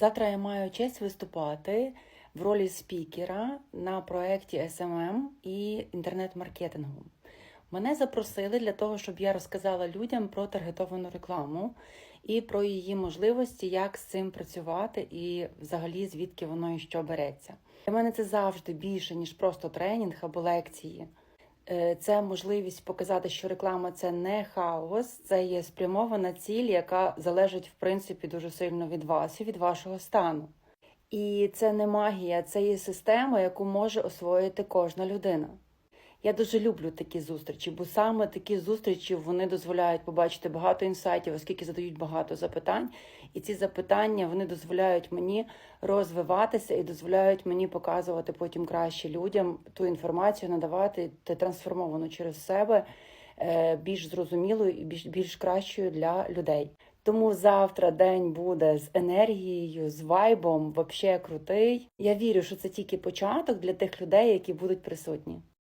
Завтра я маю честь виступати в ролі спікера на проєкті SMM і інтернет-маркетингу. Мене запросили для того, щоб я розказала людям про таргетовану рекламу і про її можливості, як з цим працювати, і взагалі звідки воно і що береться. Для мене це завжди більше ніж просто тренінг або лекції. Е, Це можливість показати, що реклама це не хаос, це є спрямована ціль, яка залежить в принципі дуже сильно від вас і від вашого стану. І це не магія, це є система, яку може освоїти кожна людина. Я дуже люблю такі зустрічі, бо саме такі зустрічі вони дозволяють побачити багато інсайтів, оскільки задають багато запитань, і ці запитання вони дозволяють мені розвиватися і дозволяють мені показувати потім краще людям ту інформацію, надавати трансформовану через себе е, більш зрозумілою і більш, більш кращою для людей. Тому завтра день буде з енергією, з вайбом, вообще крутий. Я вірю, що це тільки початок для тих людей, які будуть присутні.